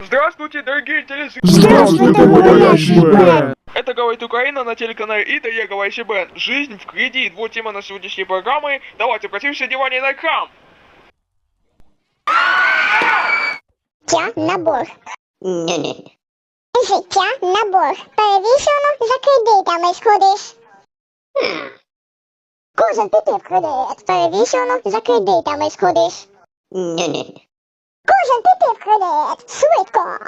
Здравствуйте, дорогие телезрители! Здравствуйте, говорящий Бен! Это говорит Украина на телеканале ИТА, я говорящий Бен. Жизнь впереди, вот тема на сегодняшней программы. Давайте обратим все внимание на экран. Життя набор. Ні-ні. Життя набор. Перевішено за кредитами сходиш. Кожен піти в кредит. Перевішено за кредитами сходиш. Ні-ні. Кожен піти в кредит. Швидко.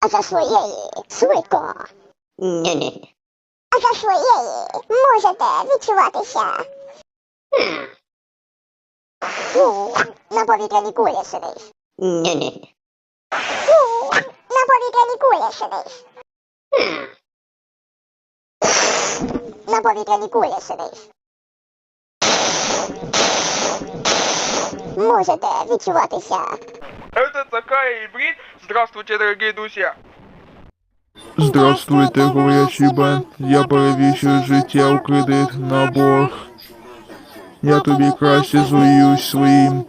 А за своєї швидко. Ні-ні. А за своєї можете відчуватися. На повітряній кулі сидиш. Ні-ні. На повітряній кулі сидиш. На повітряній кулі сидиш. Можете відчуватися. Это такая ибрид. Здравствуйте, дорогие друзья. Здравствуйте, говорящий Бен. Я перевішую життя у кредит на борг. Я тобі краще зуюсь своїм.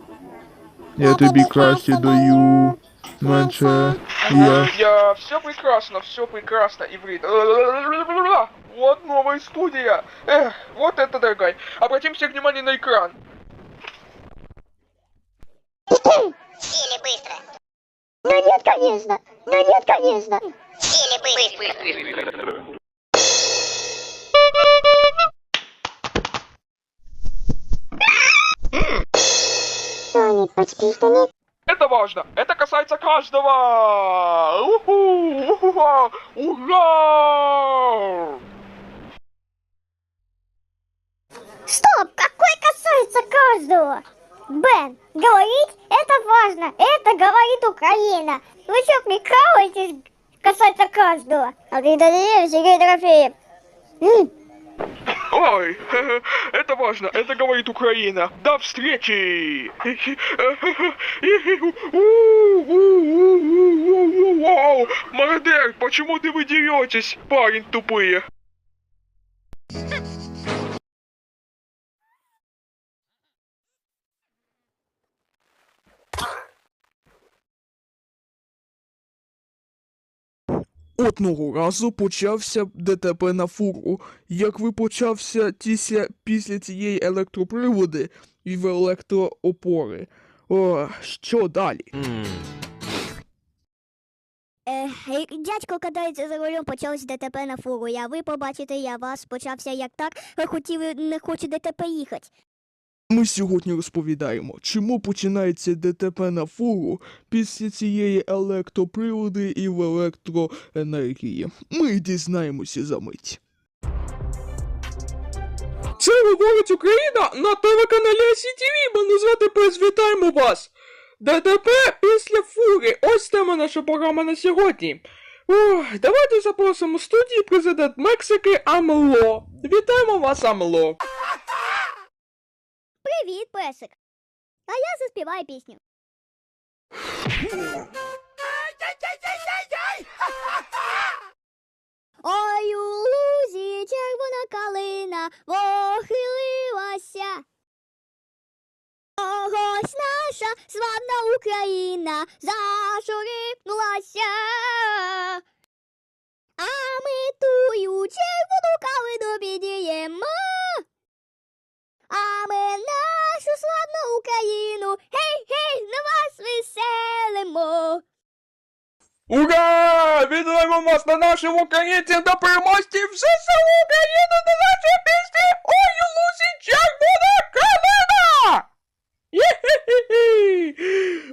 Я тобі краще даю. Менше я. Я все прекрасно, все прекрасно, ибрид. Вот новая студия. Эх, вот это, дорогой. Обратим все внимание на экран. Сели быстро. Ну нет, конечно. Ну нет, конечно. Сели быстро. Тони, почти что нет. Это важно. Это касается каждого. Уху, уху, ура! Стоп! Какой касается каждого? Бен, говорить это важно. Это говорит Украина. Вы что, прикалываетесь? Касается каждого. А ты доверяешь Сергей Дорофеев. Ой, это важно, это говорит Украина. До встречи! Мародер, почему ты вы деретесь, парень тупые? Одного разу почався ДТП на фуру. Як ви почався тіся, після цієї електроприводи і в електроопори. О, що далі? Е, дядько катається за рулем, почалось ДТП на фуру. Я ви побачите, я вас почався як так, ви хотіли не хоче ДТП їхати. Ми сьогодні розповідаємо, чому починається ДТП на фуру після цієї електроприводи і в електроенергії. Ми дізнаємося за мить. Це говорить Україна на телеканалі СІТВ. Мене звати Пес, вітаємо вас. ДТП після фури. Ось тема наша програма на сьогодні. Ох, давайте запросимо студії президент Мексики Амело. Вітаємо вас, Амело. Привіт, песик. А я заспіваю пісню. Ой, у лузі червона калина похилилася. Ось наша славна Україна зашурипнулася. А ми тую червону калину підіємо. А ми Україну, гей-гей, на вас веселимо. Ура! Вітаємо вас на нашому українці до переможці все село Україну на нашій пісні Ой, у лузі червона калина!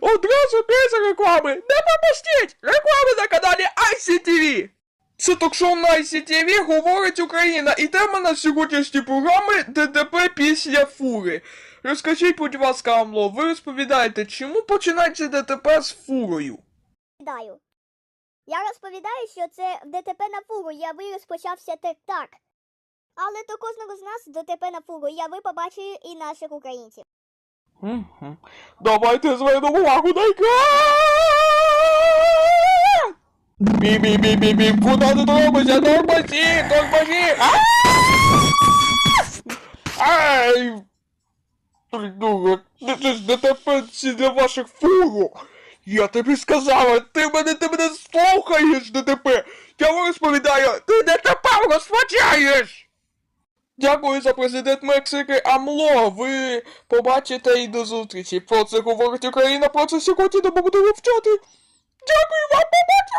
Одразу без реклами! Не пропустіть! Реклами на каналі ICTV! Це ток-шоу на ICTV говорить Україна і тема на сьогоднішній програми ДТП після фури. Розкажіть, будь ласка, Амло, ви розповідаєте, чому починається ДТП з фурою? Даю. Я розповідаю, що це ДТП на фуру, я ви розпочався так так. Але до кожного з нас ДТП на фуру, я ви побачив і наших українців. Давайте звернемо увагу на екран! Бі-бі-бі-бі-бі, куди ти робишся? Тормозі, тормозі! Ай! Придурок, це ж ДТП для ваших фуру! Я тобі сказала, ти мене, ти мене слухаєш, ДТП! Я вам розповідаю, ти ДТП розпочаєш! Дякую за президент Мексики АМЛО. Ви побачите і до зустрічі. Про це говорить Україна, про це сьогодні буду вивчати. Дякую вам, побачимось!